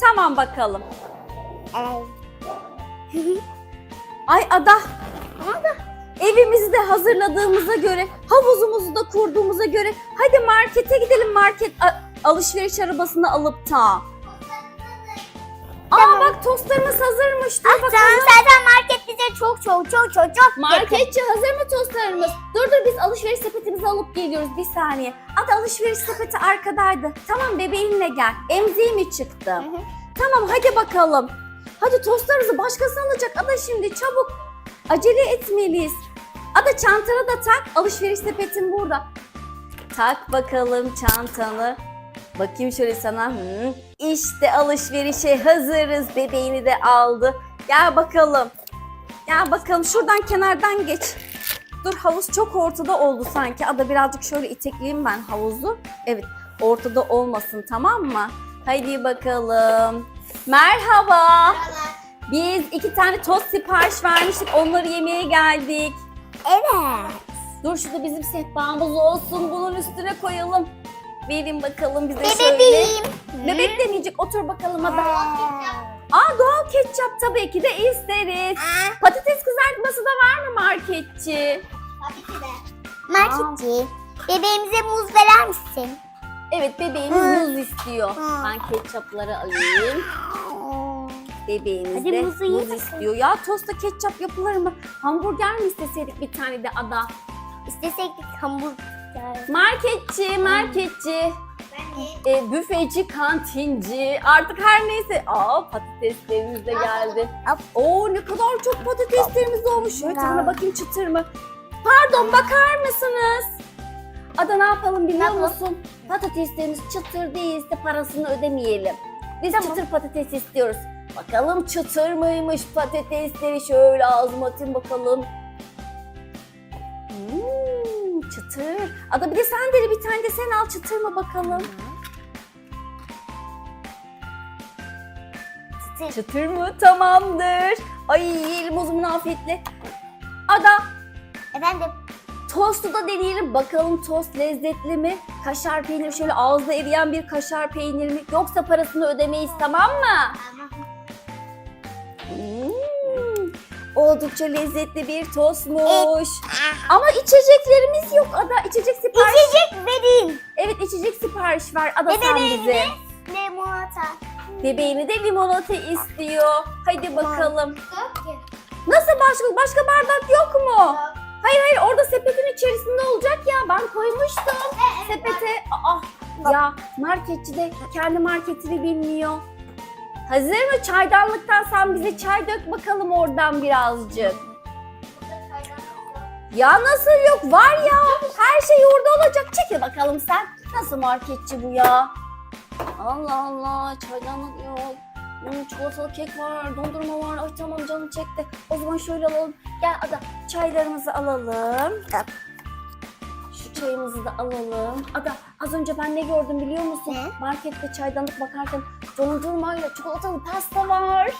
Tamam bakalım. Evet. Ay Ada. Evimizi de hazırladığımıza göre, havuzumuzu da kurduğumuza göre hadi markete gidelim market alışveriş arabasını alıp ta. Aa bak tostlarımız hazırmış. Dur bakalım. Çok çok çok çok çok. Marketçi hazır mı tostlarımız? Dur dur biz alışveriş sepetimizi alıp geliyoruz bir saniye. Ada alışveriş sepeti arkadaydı. Tamam bebeğinle gel. Emziği mi çıktı? Hı hı. Tamam hadi bakalım. Hadi tostlarımızı başkası alacak. Ada şimdi çabuk. Acele etmeliyiz. Ada çantana da tak. Alışveriş sepetin burada. Tak bakalım çantanı. Bakayım şöyle sana. Hı. İşte alışverişe hazırız. Bebeğini de aldı. Gel bakalım. Gel bakalım şuradan kenardan geç. Dur havuz çok ortada oldu sanki. Ada birazcık şöyle itekleyeyim ben havuzu. Evet ortada olmasın tamam mı? Haydi bakalım. Merhaba. Biz iki tane tost sipariş vermiştik. Onları yemeye geldik. Evet. Dur şurada bizim sehpamız olsun. Bunun üstüne koyalım. Verin bakalım bize şöyle. bebeğim. Bebek demeyecek. Otur bakalım ada. Aa. Aa doğal ketçap tabii ki de isteriz. Patates kızartması da var mı marketçi? Tabii ki de. Marketçi. Bebeğimize muz verer misin? Evet bebeğimiz Hı. muz istiyor. Hı. Ben ketçapları alayım. Bebeğimiz Hadi de muzu ye muz bakalım. istiyor. Ya tosta ketçap yapılır mı? Hamburger mi isteseydik bir tane de ada? İstesek hamburger. Marketçi, marketçi. E, büfeci, kantinci. Artık her neyse. Aa patateslerimiz de geldi. Oo ne kadar çok patateslerimiz olmuş. Şöyle tadına bakayım çıtır mı? Pardon bakar mısınız? Ada ne yapalım biliyor Tamam. musun? Patateslerimiz çıtır değilse parasını ödemeyelim. Biz Tamam. çıtır patates istiyoruz. Bakalım çıtır mıymış patatesleri şöyle ağzıma atayım bakalım. Çıtır. Ada bir de sen dene bir tane de sen al çıtır mı bakalım. Çıtır. Çıtır mı? Tamamdır. Ay yiyelim o zaman afiyetle. Ada Efendim. tostu da deneyelim. Bakalım tost lezzetli mi? Kaşar peyniri şöyle ağızda eriyen bir kaşar peyniri mi? Yoksa parasını ödemeyiz tamam mı? Hmm, oldukça lezzetli bir tostmuş. Ama içeceklerimiz yok Ada. İçecek sipariş. İçecek verin. Evet içecek sipariş ver Ada sen bize. de limonata. Bebeğini de limonata istiyor. Hadi bakalım. Nasıl başka başka bardak yok mu? Hayır hayır orada sepetin içerisinde olacak ya ben koymuştum sepete. Aa, ya marketçi de kendi marketini bilmiyor. Hazır mı çaydanlıktan sen bize çay dök bakalım oradan birazcık. Ya nasıl yok var ya her şey orada olacak çekil bakalım sen. Nasıl marketçi bu ya? Allah Allah çaydanlık yok. Hmm, çikolatalı kek var, dondurma var. Ay tamam canım çekti. O zaman şöyle alalım. Gel Ada çaylarımızı alalım. Şu çayımızı da alalım. Ada az önce ben ne gördüm biliyor musun? Ne? Markette çaydanlık bakarken dondurmayla çikolatalı pasta var.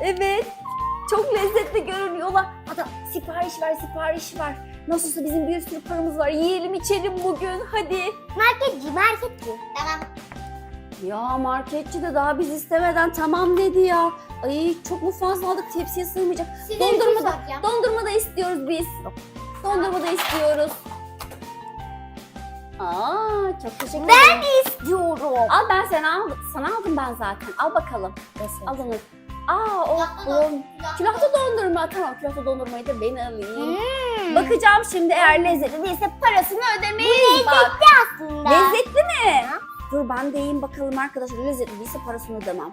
Evet. Çok lezzetli görünüyorlar. Ada sipariş ver sipariş ver. Nasılsa bizim bir sürü paramız var. Yiyelim içelim bugün hadi. Marketçi, marketçi. Tamam. Ya marketçi de daha biz istemeden tamam dedi ya. Ay çok mu fazla aldık tepsiye sığmayacak. Dondurma da, dondurma da istiyoruz biz. Dondurma da istiyoruz. Aa çok teşekkür ederim. Ben istiyorum. Al ben sana aldım. Sana aldım ben zaten. Al bakalım. Al onu. Aa o, o külahta dondurma. Tamam külahta dondurmayı da ben alayım. Hmm. Bakacağım şimdi eğer lezzetli değilse parasını ödemeyiz. Bak. aslında. Lezzetli mi? Dur ben de yiyeyim bakalım arkadaşlar. Lezzetli değilse parasını ödemem.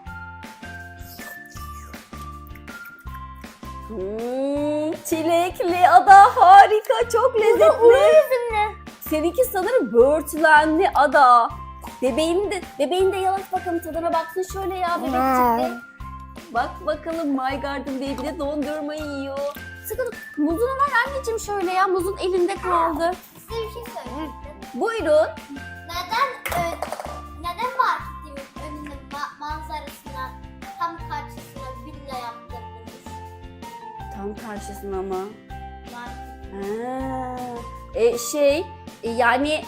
Hmm, çilekli ada harika çok lezzetli. Seninki sanırım böğürtlenli ada. Bebeğin de, bebeğin de yalaş bakalım tadına baksın şöyle ya bebekçik de. Bak bakalım My Garden Baby de dondurma yiyor. Sıkı muzunu ver anneciğim şöyle ya muzun elinde kaldı. Size bir şey söyleyeyim. Buyurun. Neden ö- neden marketin önünde ma- manzarasına tam karşısına villa yaptırdınız? Tam karşısına mı? Market. Ha, e, şey e, yani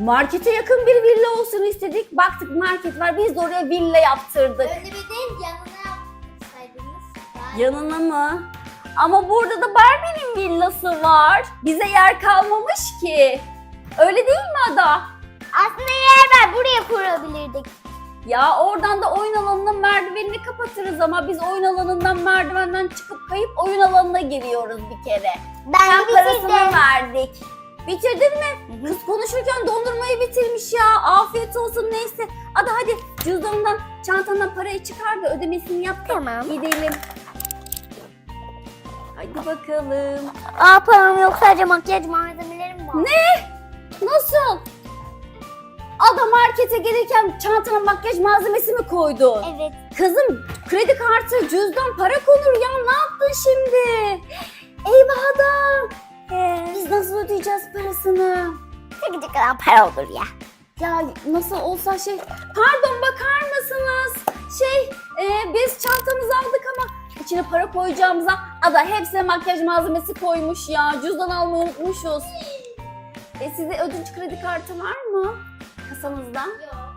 Markete yakın bir villa olsun istedik. Baktık market var. Biz de oraya villa yaptırdık. Önüne bir değil yanına yapsaydınız. Yanına mı? Ama burada da Barbie'nin villası var. Bize yer kalmamış ki. Öyle değil mi Ada? Aslında yer var buraya kurabilirdik. Ya oradan da oyun alanının merdivenini kapatırız ama biz oyun alanından merdivenden çıkıp kayıp oyun alanına giriyoruz bir kere. Ben Sen parasını bitirdim. verdik. Bitirdin mi? Kız konuşurken dondurmayı bitirmiş ya. Afiyet olsun neyse. Ada hadi cüzdanından, çantandan parayı çıkar da ödemesini yap. Tamam. Gidelim. Hadi bakalım. Aa param yok sadece makyaj malzemelerim var. Ne? Nasıl? Ada markete gelirken çantana makyaj malzemesi mi koydun? Evet. Kızım kredi kartı, cüzdan, para konur ya. Ne yaptın şimdi? Eyvah Ada. Ee, Biz nasıl ödeyeceğiz parasını? Çekecek kadar para olur ya. Ya nasıl olsa şey... Pardon bakar mısınız? Şey e, biz çantamızı aldık ama içine para koyacağımıza Ada hepsine makyaj malzemesi koymuş ya. Cüzdan almayı unutmuşuz. E, size ödünç kredi kartı var mı? Kasanızda? yok.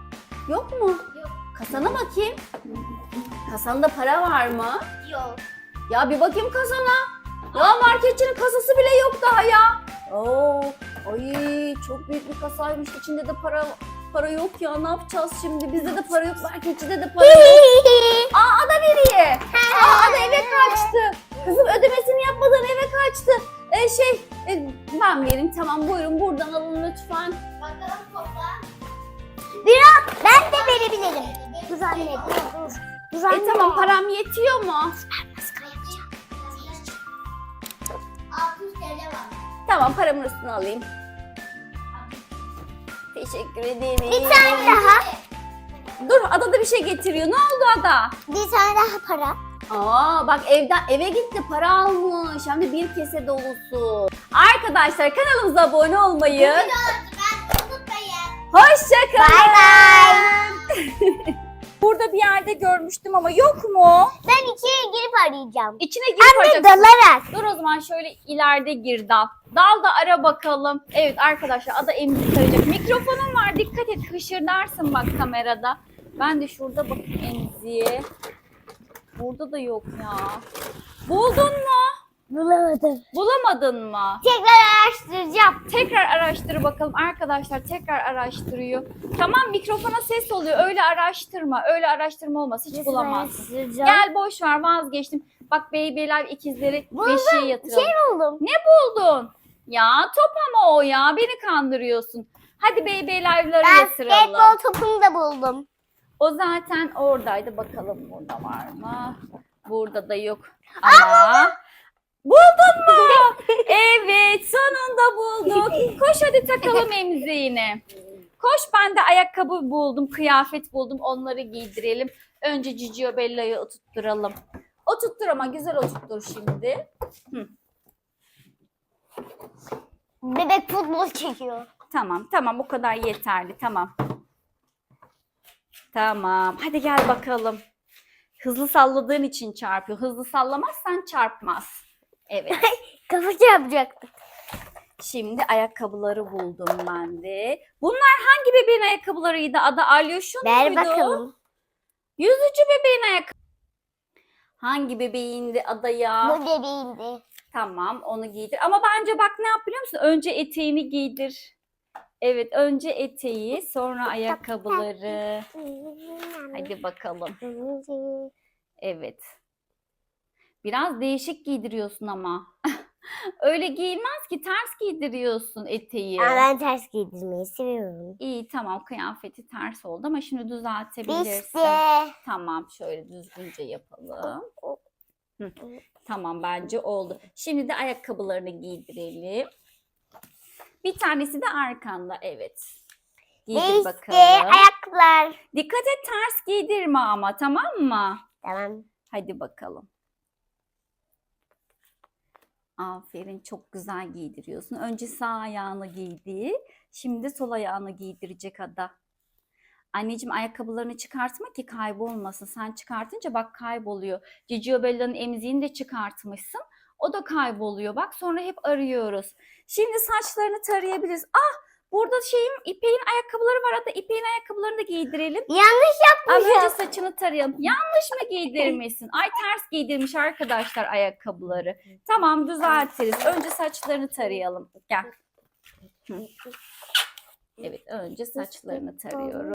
Yok mu? Yok. Kasana bakayım. Kasanda para var mı? Yok. Ya bir bakayım kasana. Ya marketçinin kasası bile yok daha ya. Oo, ay çok büyük bir kasaymış. İçinde de para para yok ya. Ne yapacağız şimdi? Bizde de para yok. Marketçide de para yok. Aa ada nereye? Aa ada eve kaçtı. Kızım ödemesini yapmadan eve kaçtı. E, şey e, ben vereyim tamam buyurun buradan alın lütfen. Bakalım topla. Biraz ben de verebilirim. Dur anne dur dur. Dur anne. E tamam param yetiyor mu? Tamam paramın üstüne alayım. Teşekkür ederim. Bir tane daha. Dur ada da bir şey getiriyor. Ne oldu ada? Bir tane daha para. Aa bak evden eve gitti para almış. Hem de bir kese dolusu. Arkadaşlar kanalımıza abone olmayı. Gördüm ben unutmayın. Hoşçakalın. Bay bay. Burada bir yerde görmüştüm ama yok mu? Ben içeri girip arayacağım. İçine girip Hem de arayacaksın. dalarak. Şöyle ileride gir dal. Da ara bakalım. Evet arkadaşlar ada emzik arayacak. Mikrofonum var dikkat et hışırdarsın bak kamerada. Ben de şurada bakayım emziğe. Burada da yok ya. Buldun mu? Bulamadım. Bulamadın mı? Tekrar araştıracağım. Tekrar araştır bakalım arkadaşlar tekrar araştırıyor. Tamam mikrofona ses oluyor öyle araştırma öyle araştırma olmaz hiç bulamazsın. Araştıracağım. Gel boş ver vazgeçtim. Bak Live ikizleri Buldum. beşiğe yatıralım. Şey buldum. Ne buldun? Ya top ama o ya beni kandırıyorsun. Hadi Live'ları yatıralım. Basketbol topunu da buldum. O zaten oradaydı bakalım burada var mı? Burada da yok. Ama buldun mu? evet sonunda bulduk. Koş hadi takalım emziğini. Koş ben de ayakkabı buldum, kıyafet buldum. Onları giydirelim. Önce Cicio Bella'yı oturtturalım. Oturttur ama güzel oturttur şimdi. Bebek futbol çekiyor. Tamam tamam o kadar yeterli tamam. Tamam hadi gel bakalım. Hızlı salladığın için çarpıyor. Hızlı sallamazsan çarpmaz. Evet. Kafa çarpacaktı. Şimdi ayakkabıları buldum ben de. Bunlar hangi bebeğin ayakkabılarıydı? Adı Alyoş'un Ver muydu? bakalım. Yüzücü bebeğin ayakkabı. Hangi bebeğindi adaya? Bu bebeğimdi. Tamam onu giydir. Ama bence bak ne yap biliyor musun? Önce eteğini giydir. Evet önce eteği sonra ayakkabıları. Hadi bakalım. Evet. Biraz değişik giydiriyorsun ama. Öyle giyilmez ki ters giydiriyorsun eteği. Ama ben ters giydirmeyi seviyorum. İyi tamam kıyafeti ters oldu ama şimdi düzeltebilirsin. İşte. Tamam şöyle düzgünce yapalım. Hı, Tamam bence oldu. Şimdi de ayakkabılarını giydirelim. Bir tanesi de arkanda evet. Giydir İşte bakalım. ayaklar. Dikkat et ters giydirme ama tamam mı? Tamam. Hadi bakalım. Aferin çok güzel giydiriyorsun. Önce sağ ayağını giydi. Şimdi sol ayağını giydirecek Ada. Anneciğim ayakkabılarını çıkartma ki kaybolmasın. Sen çıkartınca bak kayboluyor. Cicio Bella'nın emziğini de çıkartmışsın. O da kayboluyor. Bak sonra hep arıyoruz. Şimdi saçlarını tarayabiliriz. Ah Burada şeyim İpek'in ayakkabıları var. Ada İpek'in ayakkabılarını da giydirelim. Yanlış önce yapmışım. saçını tarayalım. Yanlış mı giydirmişsin? Ay ters giydirmiş arkadaşlar ayakkabıları. Tamam düzeltiriz. Önce saçlarını tarayalım. Gel. Hı. Evet önce saçlarını tarıyorum.